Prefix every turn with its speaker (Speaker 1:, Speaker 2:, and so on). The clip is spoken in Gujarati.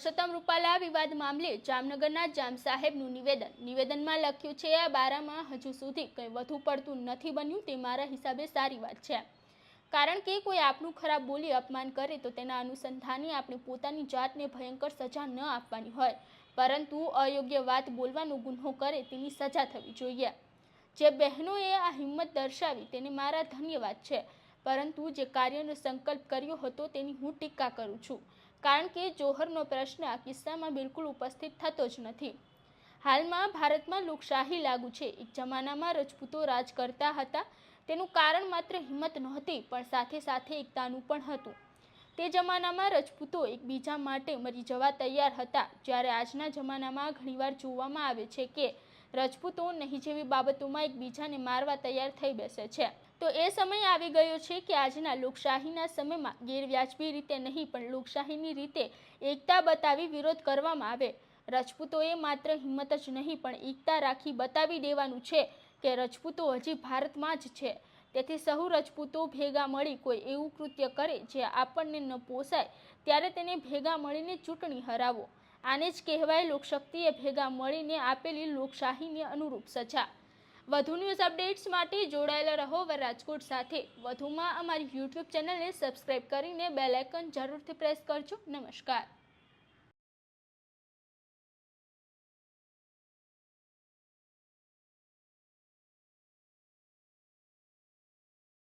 Speaker 1: પરસોત્તમ રૂપાલા વિવાદ મામલે જામનગરના જામ સાહેબનું નિવેદન. નિવેદનમાં લખ્યું છે, આ બારામાં હજુ સુધી કંઈ વધુ પડતું નથી બન્યું તે મારા હિસાબે સારી વાત છે. કારણ કે કોઈ આપણું ખરાબ બોલી અપમાન કરે તો તેના અનુસંધાને આપણે પોતાની જાતને ભયંકર સજા ન આપવાની હોય. પરંતુ અયોગ્ય વાત બોલવાનો ગુન્હો કરે તેની સજા થવી જોઈએ. જે બહેનોએ આ હિંમત દર્શાવી તેને મારા ધન્યવાદ છે. પરંતુ જે કાર્યનો સંકલ્પ કર્યો હતો તેની હું ટીકા કરું છું. કારણ કે જોહરનો પ્રશ્ન આ કિસ્સામાં બિલકુલ ઉપસ્થિત થતો જ નથી. હાલમાં ભારતમાં લોકશાહી લાગુ છે. એક જમાનામાં રજપૂતો રાજ કરતા હતા. તેનું કારણ માત્ર હિંમત નહોતી, પણ સાથે સાથે એકતાનું પણ હતું. તે જમાનામાં રજપૂતો એકબીજા માટે મરી જવા તૈયાર હતા. જ્યારે આજના જમાનામાં ઘણીવાર જોવામાં આવે છે કે રજપૂતો નહીં જેવી બાબતોમાં એકબીજાને મારવા તૈયાર થઈ બેસે છે. તો એ સમય આવી ગયો છે કે આજના લોકશાહીના સમયમાં ગેરવ્યાજબી રીતે નહીં, પણ લોકશાહીની રીતે એકતા બતાવી વિરોધ કરવામાં આવે. રજપૂતોએ માત્ર હિંમત જ નહીં, પણ એકતા રાખી બતાવી દેવાનું છે કે રજપૂતો હજી ભારતમાં જ છે. તેથી સહુ રજપૂતો ભેગા મળી કોઈ એવું કૃત્ય કરે જે આપણને ન પોસાય, ત્યારે તેને ભેગા મળીને ચૂંટણી હરાવો. આને જ કહેવાય લોકશક્તિએ ભેગા મળીને આપેલી લોકશાહીને અનુરૂપ સજા. વધુ ન્યૂઝ અપડેટ્સ માટે જોડાયેલા રહો વર રાજકોટ સાથે. વધુમાં અમારી યુટ્યુબ ચેનલને સબસ્ક્રાઇબ કરીને બેલ જરૂરથી પ્રેસ કરજો. નમસ્કાર.